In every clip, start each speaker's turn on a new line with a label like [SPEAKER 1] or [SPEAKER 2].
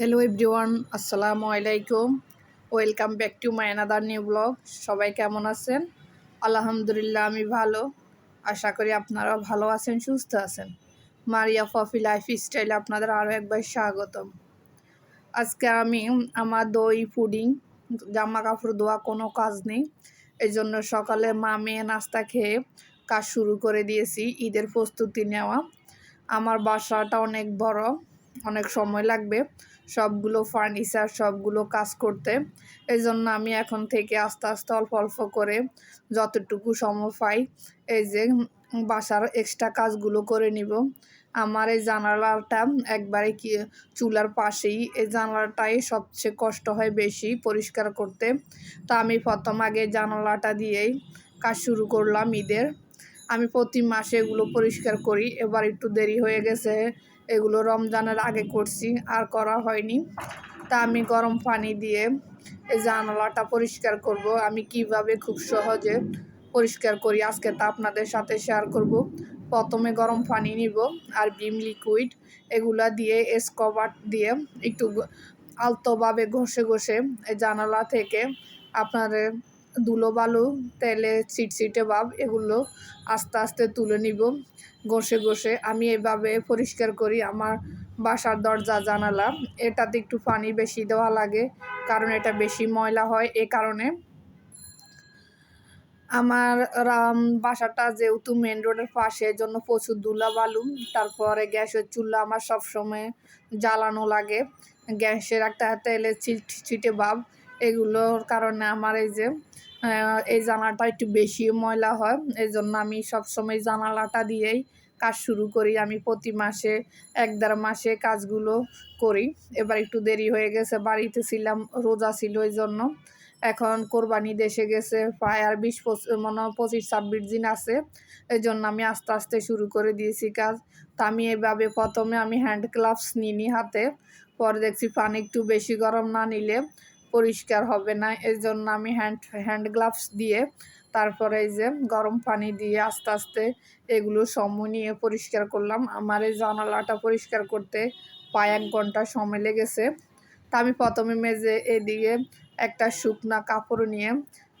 [SPEAKER 1] Hello everyone আসসালামু আলাইকুম welcome back to my another new blog সবাই কেমন আছেন? আলহামদুলিল্লাহ আমি ভালো। আশা করি আপনারাও ভালো আছেন, সুস্থ আছেন। মারিয়া ফফি লাইফ স্টাইলে আপনাদের আরও একবার স্বাগতম। আজকে আমি আমার দই, পুডিং জামা কাপড় ধোয়া কোনো কাজ নেই। এই জন্য সকালে মা মেয়ে নাস্তা খেয়ে কাজ শুরু করে দিয়েছি, ঈদের প্রস্তুতি নেওয়া। আমার বাসাটা অনেক বড়। অনেক সময় লাগবে সবগুলো ফার্নিচার সবগুলো কাজ করতে। এই জন্য আমি এখন থেকে আস্তে আস্তে অল্প অল্প করে যতটুকু সময় পাই এই যে বাসার এক্সট্রা কাজগুলো করে নিব। আমার এই জানালাটা একবারে কি চুলার পাশেই, এই জানালাটাই সবচেয়ে কষ্ট হয় বেশি পরিষ্কার করতে। তা আমি প্রথম আগে জানালাটা দিয়েই কাজ শুরু করলাম ঈদের। আমি প্রতি মাসে এগুলো পরিষ্কার করি, এবার একটু দেরি হয়ে গেছে। এগুলো রমজানের আগে করছি, আর করা হয়নি। তা আমি গরম পানি দিয়ে এই জানালাটা পরিষ্কার করব। আমি কীভাবে খুব সহজে পরিষ্কার করি আজকে তা আপনাদের সাথে শেয়ার করব। প্রথমে গরম পানি নিব আর বিম লিকুইড এগুলা দিয়ে স্কভার দিয়ে একটু আলতোভাবে ঘষে ঘষে এই জানালা থেকে আপনার ধুলো বালু তেলে ছিটছিটে ভাব, এগুলো আস্তে আস্তে তুলে নিব, ঘষে ঘষে। আমি এভাবে পরিষ্কার করি আমার বাসার দরজা, জানালা। এটাতে একটু পানি বেশি দেওয়া লাগে, কারণ এটা বেশি ময়লা হয়। এ কারণে আমার বাসাটা যেহেতু মেন রোডের পাশে জন্য প্রচুর ধুলা বালু তারপরে গ্যাসের চুল্লা আমার সবসময় জ্বালানো লাগে। গ্যাসের একটা তেলে ছিটে ভাব এগুলোর কারণে আমার এই যে এই জানালাটা একটু বেশি ময়লা হয়। এই জন্য আমি সবসময় জানালাটা দিয়েই কাজ শুরু করি। আমি প্রতি মাসে এক দেড় মাসে কাজগুলো করি। এবার একটু দেরি হয়ে গেছে, বাড়িতে ছিলাম, রোজা ছিল ওই জন্য এখন কোরবানি দেশে গেছে, প্রায় আর বিশ মনে পঁচিশ ছাব্বিশ দিন আছে। এই জন্য আমি আস্তে আস্তে শুরু করে দিয়েছি কাজ। তা আমি এইভাবে প্রথমে আমি হ্যান্ড গ্লাভস নিই হাতে। পরে দেখছি পানি একটু বেশি গরম না নিলে পরিষ্কার হবে না। এই জন্য আমি হ্যান্ড হ্যান্ড গ্লাভস দিয়ে তারপরে এই যে গরম পানি দিয়ে আস্তে আস্তে এগুলো সময় নিয়ে পরিষ্কার করলাম। আমার এই জানালাটা পরিষ্কার করতে প্রায় এক ঘণ্টা সময় লেগেছে। তা আমি প্রথমে মেজে এদিকে একটা শুকনা কাপড় নিয়ে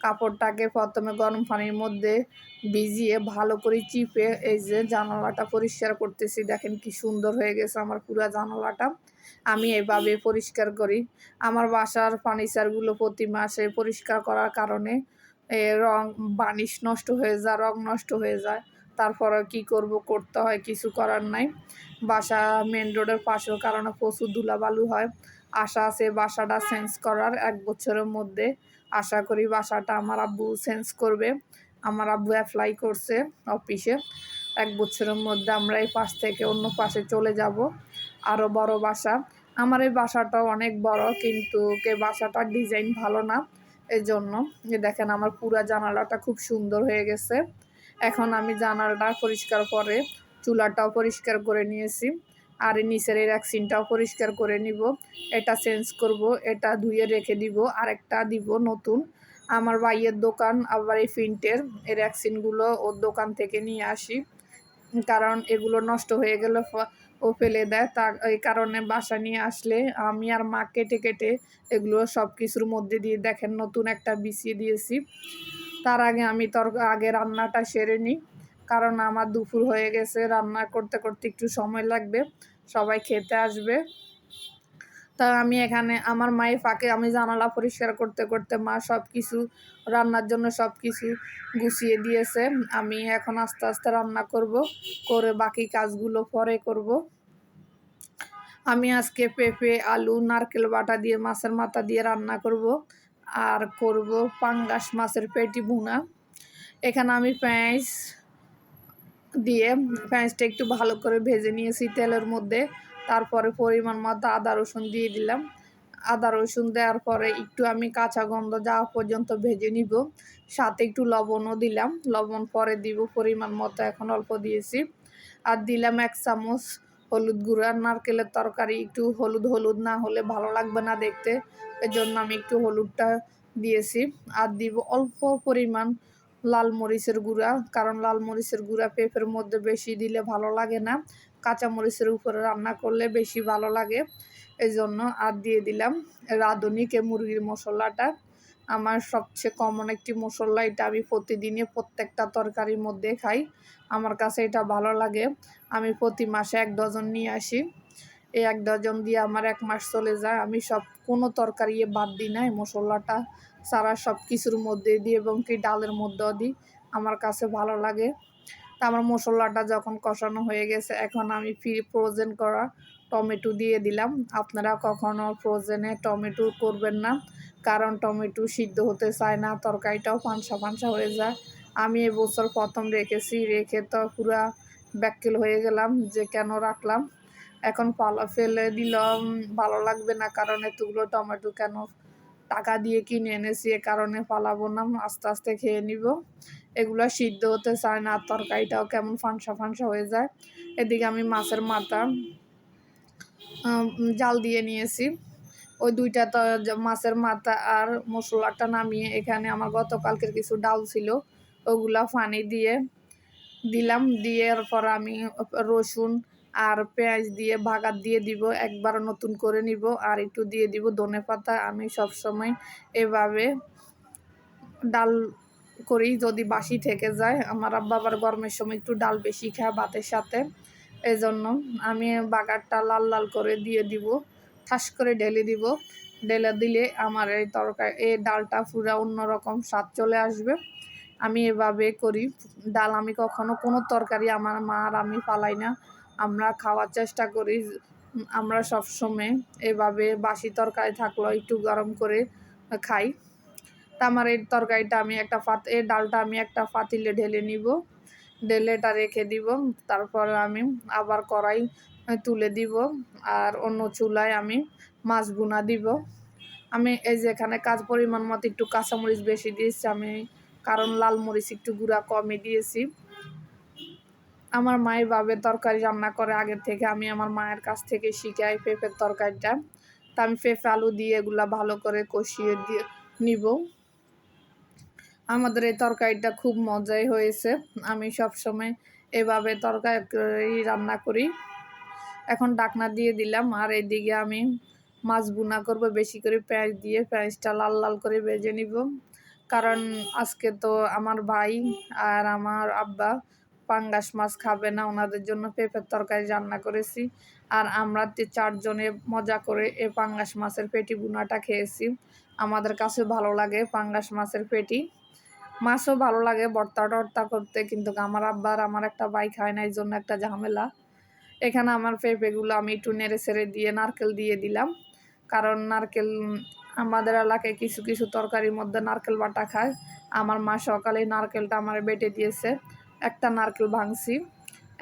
[SPEAKER 1] কাপড়টাকে প্রথমে গরম পানির মধ্যে ভিজিয়ে ভালো করে চিপে এই যে জানালাটা পরিষ্কার করতেছি। দেখেন কি সুন্দর হয়ে গেছে আমার পুরো জানালাটা। আমি এভাবে পরিষ্কার করি। আমার বাসার ফার্নিচারগুলো প্রতি মাসে পরিষ্কার করার কারণে রং বানিশ নষ্ট হয়ে যায়, রং নষ্ট হয়ে যায়। তারপরে কি করব, করতে হয়, কিছু করার নাই। বাসা মেন রোডের পাশের কারণে প্রচুর ধুলাবালু হয়। আশা আছে বাসাটা চেঞ্জ করার এক বছরের মধ্যে। আশা করি বাসাটা আমার আব্বু চেঞ্জ করবে। আমার আব্বু অ্যাপ্লাই করছে অফিসে এক বছরের মধ্যে আমরা এই পাশ থেকে অন্য পাশে চলে যাব। আরও বড় বাসা। আমার এই বাসাটাও অনেক বড়, কিন্তু কে বাসাটার ডিজাইন ভালো না এই জন্য দেখেন, আমার পুরা জানালাটা খুব সুন্দর হয়ে গেছে। এখন আমি জানালাটা পরিষ্কার করে, চুলাটাও পরিষ্কার করে নিয়েছি। আর নিচের এই ভ্যাকসিনটাও পরিষ্কার করে নিব। এটা চেঞ্জ করব, এটা ধুয়ে রেখে দিব, আরেকটা দিব নতুন। আমার ভাইয়ের দোকান, আবার এই ফিন্টের এই ভ্যাকসিনগুলো ওর দোকান থেকে নিয়ে আসি। কারণ এগুলো নষ্ট হয়ে গেলে ও ফেলে দেয়। তার এই কারণে বাসা নিয়ে আসলে আমি আর মা কেটে কেটে এগুলো সব কিছুর মধ্যে দিয়ে দেখেন নতুন একটা বিছিয়ে দিয়েছি। তার আগে আমি তর আগে রান্নাটা সেরে নিই। কারণ আমার দুপুর হয়ে গেছে, রান্না করতে করতে একটু সময় লাগবে। সবাই খেতে আসবে। তা আমি এখানে আমার মায়ের ফাঁকে আমি জানালা পরিষ্কার করতে করতে মা সব কিছু রান্নার জন্য সব কিছু গুছিয়ে দিয়েছে। আমি এখন আস্তে আস্তে রান্না করব, করে বাকি কাজগুলো পরে করব। আমি আজকে পেঁপে, আলু, নারকেল বাটা দিয়ে, মাছের মাথা দিয়ে রান্না করব। আর করব পাঙ্গাস মাছের পেটি ভুনা। এখানে আমি পেঁয়াজ দিয়ে, পেঁয়াজটা একটু ভালো করে ভেজে নিয়েছি তেলের মধ্যে। তারপরে পরিমাণ মতো আদা রসুন দিয়ে দিলাম। আদা রসুন দেওয়ার পরে একটু আমি কাঁচা গন্ধ যাওয়া পর্যন্ত ভেজে নিব। সাথে একটু লবণও দিলাম। লবণ পরে দিব, পরিমাণ মতো এখন অল্প দিয়েছি। আর দিলাম এক চামচ হলুদ গুঁড়ো। আর নারকেলের তরকারি একটু হলুদ হলুদ না হলে ভালো লাগবে না দেখতে। এজন্য আমি একটু হলুদটা দিয়েছি। আর দিব অল্প পরিমাণ লাল মরিচের গুঁড়া, কারণ লাল মরিচের গুঁড়া পেঁপের মধ্যে বেশি দিলে ভালো লাগে না। কাঁচামরিচের উপরে রান্না করলে বেশি ভালো লাগে। এই জন্য আর দিয়ে দিলাম রাঁধুনিকে মুরগির মশলাটা। আমার সবচেয়ে কমন একটি মশলা এটা আমি প্রতিদিনে প্রত্যেকটা তরকারির মধ্যে খাই। আমার কাছে এটা ভালো লাগে। আমি প্রতি মাসে এক ডজন নিয়ে আসি। এই এক ডজন দিয়ে আমার এক মাস চলে যায়। আমি সব কোনো তরকারি বাদ দিই না এই মশলাটা। সারা সব কিছুর মধ্যে দিই এবং কি ডালের মধ্যেও দিই। আমার কাছে ভালো লাগে। তা আমার মশলাটা যখন কষানো হয়ে গেছে, এখন আমি ফ্রি ফ্রোজেন করা টমেটো দিয়ে দিলাম। আপনারা কখনো ফ্রোজেনে টমেটো করবেন না, কারণ টমেটো সিদ্ধ হতে চায় না, তরকারিটাও পানসা পানসা হয়ে যায়। আমি এবছর প্রথম রেখেছি, রেখে তো পুরা ব্যাককেল হয়ে গেলাম যে কেন রাখলাম। এখন ফেলে দিলাম, ভালো লাগবে না কারণ এতগুলো টমেটো কেন টাকা দিয়ে কিনে এনেছি, এ কারণে পালাবো না, আস্তে আস্তে খেয়ে নিব। এগুলো সিদ্ধ হতে চায় না তরকারিটাও কেমন ফানসা ফানসা হয়ে যায়। এদিকে আমি মাছের মাথা জাল দিয়ে নিয়েছি। ওই দুইটা তো মাছের মাথা আর মশলাটা নামিয়ে এখানে আমার গতকালকের কিছু ডাল ছিল, ওগুলা পানি দিয়ে দিলাম। দিয়ে এরপর আমি রসুন আর পেঁয়াজ দিয়ে বাগার দিয়ে দিব একবার নতুন করে নিব। আর একটু দিয়ে দিব ধনে পাতা। আমি সব সময় এভাবে ডাল করি যদি বাসি থেকে যায়, আমার আব্বা আবার গরমের সময় একটু ডাল বেশি খায় ভাতের সাথে। এই জন্য আমি বাগারটা লাল লাল করে দিয়ে দিব, ঠাস করে ঢেলে দিব। ঢেলে দিলে আমার এই তরকারি, এই ডালটা পুরো অন্যরকম স্বাদ চলে আসবে। আমি এভাবে করি। ডাল আমি কখনো কোনো তরকারি আমার মা আর আমি পালাই না। আমরা খাওয়ার চেষ্টা করি আমরা সবসময় এভাবে বাসি তরকারি থাকল একটু গরম করে খাই। তা আমার এই তরকারিটা আমি একটা পাত এই ডালটা আমি একটা ফাতিলে ঢেলে নিব, ঢেলে এটা রেখে দিব, তারপর আমি আবার কড়াই তুলে দিব আর অন্য চুলায় আমি মাছ বুনা দিব। আমি এই যে এখানে কাজ পরিমাণ মতো একটু কাঁচামরিচ বেশি দিয়েছি, আমি কারণ লাল মরিচ একটু গুঁড়া কমে দিয়েছি। আমার মায়ের বাবে তরকারি রান্না করে আগের থেকে, আমি আমার মায়ের কাছ থেকে শিখাই পেঁপের তরকারিটা। তা আমি পেঁপে, আলু দিয়ে এগুলা ভালো করে কষিয়ে দিয়ে নিব। আমাদের এই তরকারিটা খুব মজাই হয়েছে। আমি সব সময় এভাবে তরকারি রান্না করি। এখন ডাকনা দিয়ে দিলাম, আর এইদিকে আমি মাছ বুনা করব, বেশি করে পেঁয়াজ দিয়ে পেঁয়াজটা লাল লাল করে ভেজে নিব। কারণ আজকে তো আমার ভাই আর আমার আব্বা পাঙ্গাস মাছ খাবে না, ওনাদের জন্য পেঁপের তরকারি রান্না করেছি। আর আমরা চারজনে মজা করে এ পাঙ্গাস মাছের পেটি বুনাটা খেয়েছি। আমাদের কাছে ভালো লাগে পাঙ্গাস মাছের পেটি। মাছও ভালো লাগে বর্তা টর্তা করতে, কিন্তু আমার আব্বার, আমার একটা ভাই খায় না এই জন্য একটা ঝামেলা। এখানে আমার পেঁপেগুলো আমি একটু নেড়ে ছেড়ে দিয়ে নারকেল দিয়ে দিলাম। কারণ নারকেল, আমাদের এলাকায় কিছু কিছু তরকারির মধ্যে নারকেল বাটা খায়। আমার মা সকালে নারকেলটা আমার বেটে দিয়েছে। একটা নারকেল ভাঙছি।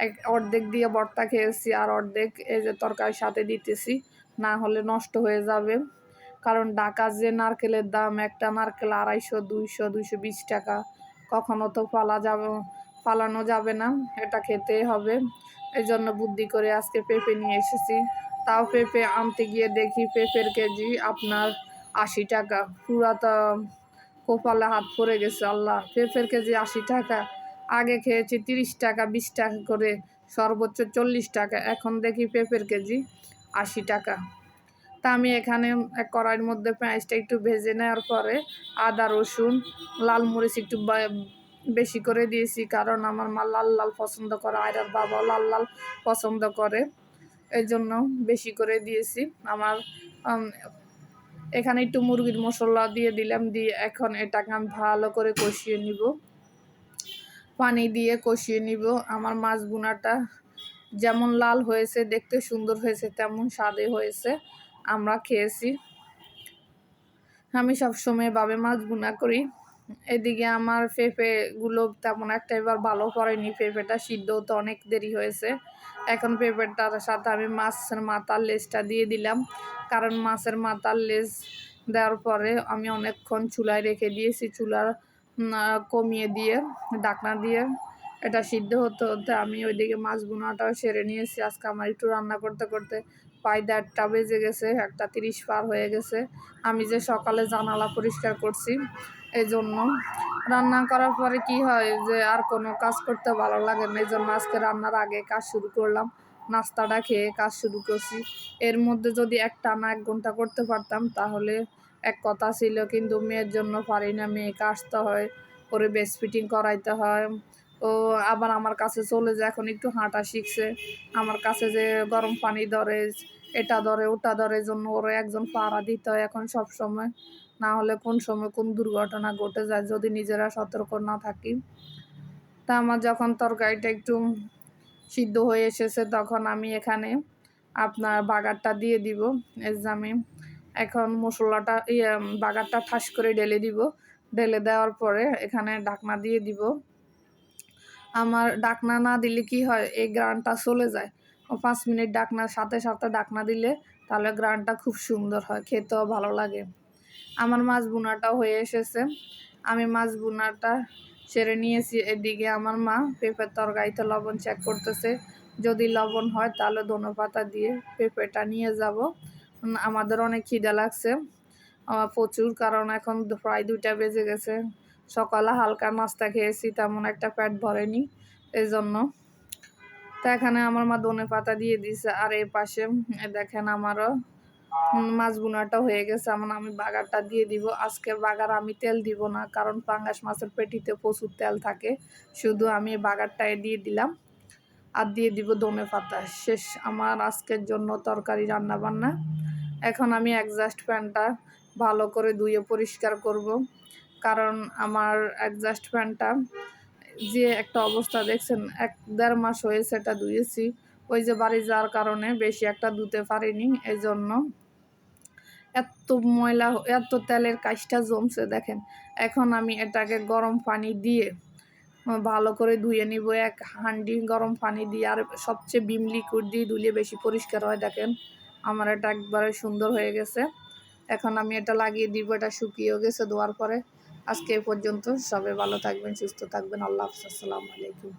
[SPEAKER 1] এক অর্ধেক দিয়ে বর্তা খেয়েছি আর অর্ধেক এই যে তরকারির সাথে দিতেছি, না হলে নষ্ট হয়ে যাবে। কারণ ঢাকার যে নারকেলের দাম, একটা নারকেল আড়াইশো, দুইশো দুইশো বিশ টাকা, কখনো তো পালা যাবে পালানো যাবে না, এটা খেতে হবে। এই জন্য বুদ্ধি করে আজকে পেঁপে নিয়ে এসেছি। তাও পেঁপে আনতে গিয়ে দেখি পেঁপের কেজি আপনার আশি টাকা। পুরাটা কপালে হাত পড়ে গেছে, আল্লাহ। পেঁপের কেজি আশি টাকা আগে খেয়েছি তিরিশ টাকা, বিশ টাকা করে সর্বোচ্চ চল্লিশ টাকা, এখন দেখি পেঁপের কেজি আশি টাকা। তা আমি এখানে কড়াইয়ের মধ্যে পেঁয়াজটা একটু ভেজে নেওয়ার পরে আদা, রসুন, লাল মরিচ একটু বেশি করে দিয়েছি, কারণ আমার মা লাল লাল পছন্দ করে, আর বাবাও লাল লাল পছন্দ করে। এই জন্য বেশি করে দিয়েছি। আমার এখানে একটু মুরগির মশলা দিয়ে দিলাম, দিয়ে এখন এটাকে আমি ভালো করে কষিয়ে নিব। পানি দিয়ে কষিয়ে নিব। আমার মাছ বোনাটা যেমন লাল হয়েছে, দেখতে সুন্দর হয়েছে, তেমন স্বাদে হয়েছে। আমরা খেয়েছি। আমি সবসময় বাবে মাছ বোনা করি। এদিকে আমার পেঁপেগুলো তেমন একটা এবার ভালো পড়েনি। পেঁপেটা সিদ্ধ হতে অনেক দেরি হয়েছে। এখন পেঁপেটার সাথে আমি মাছের মাথার লেজটা দিয়ে দিলাম। কারণ মাছের মাথার লেজ দেওয়ার পরে আমি অনেকক্ষণ চুলায় রেখে দিয়েছি। চুলার কমিয়ে দিয়ে, ডাকনা দিয়ে এটা সিদ্ধ হতে হতে আমি ওইদিকে মাছ বোনাটাও সেরে নিয়েছি। আজকে আমার একটু রান্না করতে করতে প্রায় দেড়টা বেজে গেছে, একটা তিরিশ পার হয়ে গেছে। আমি যে সকালে জানালা পরিষ্কার করছি এই জন্য রান্না করার পরে কি হয় যে আর কোনো কাজ করতে ভালো লাগে না। এই জন্য আজকে রান্নার আগে কাজ শুরু করলাম, নাস্তাটা খেয়ে কাজ শুরু করছি। এর মধ্যে যদি একটা না এক ঘণ্টা করতে পারতাম তাহলে এক কথা ছিল, কিন্তু মেয়ের জন্য পারি না, মেয়েকে আসতে হয়, ওরে বেস্ট ফিটিং করাইতে হয়। ও আবার আমার কাছে চলে যায়, এখন একটু হাঁটা শিখছে। আমার কাছে যে গরম পানি ধরে, এটা ধরে, ওটা ধরে জন্য ওরে একজন পাড়া দিতে হয় এখন সব সময় না হলে কোন সময় কোন দুর্ঘটনা ঘটে যায়, যদি নিজেরা সতর্ক না থাকি। তা আমার যখন তরকারিটা একটু সিদ্ধ হয়ে এসেছে, তখন আমি এখানে আপনার বাগারটা দিয়ে দিব আমি এখন মশলাটা ইয়ে বাগারটা ঠাস করে ঢেলে দিব। ঢেলে দেওয়ার পরে এখানে ডাকনা দিয়ে দিব। আমার ডাকনা না দিলে কি হয়, এই গ্রানটা চলে যায়। ও পাঁচ মিনিট ডাকনার সাথে সাথে ডাকনা দিলে তাহলে গ্রানটা খুব সুন্দর হয়, খেতেও ভালো লাগে। আমার মাছ বোনাটাও হয়ে এসেছে। আমি মাছ বোনাটা সেরে নিয়েছি। এদিকে আমার মা পেঁপের তরকারিতে লবণ চেক করতেছে। যদি লবণ হয় তাহলে ধনে পাতা দিয়ে পেঁপেটা নিয়ে যাব। আমাদের অনেক খিদে লাগছে। প্রচুর, কারণ এখন প্রায় দুইটা বেজে গেছে। সকালে হালকা নাস্তা খেয়েছি, তেমন একটা প্যাট ভরেনি এই জন্য তো এখানে আমার মা ধনে পাতা দিয়ে দিছে, আর এই পাশে দেখেন আমারও মাছ বোনাটা হয়ে গেছে। আমার আমি বাগারটা দিয়ে দিব। আজকের বাগার আমি তেল দিব না, কারণ পাঙ্গাস মাছের পেটিতে প্রচুর তেল থাকে। শুধু আমি বাগারটায় দিয়ে দিলাম। আর দিয়ে দিব ধনে পাতা। শেষ, আমার আজকের জন্য তরকারি রান্না বান্না এখন আমি অ্যাডজাস্ট ফ্যানটা ভালো করে ধুয়ে পরিষ্কার করব। কারণ আমার অ্যাডজাস্ট ফ্যানটা যে একটা অবস্থা, দেখছেন? এক দেড় মাস হয়েছে এটা ধুয়েছি। ওই যে বাড়ি যাওয়ার কারণে বেশি একটা ধুতে পারিনি এই জন্য এত ময়লা, এত তেলের কাজটা জমছে, দেখেন? এখন আমি এটাকে গরম পানি দিয়ে ভালো করে ধুয়ে নিব, এক হান্ডি গরম পানি দিয়ে, আর সবচেয়ে বিম লিকুইড দিয়ে ধুলে বেশি পরিষ্কার হয়, দেখেন। আমার এটা একবারে সুন্দর হয়ে গেছে। এখন আমি এটা লাগিয়ে দিব, এটা শুকিয়েও গেছে ধোয়ার পরে। আজকে এ পর্যন্ত সবাই ভালো থাকবেন, সুস্থ থাকবেন। আল্লাহ হাফিজ, আসসালামু আলাইকুম।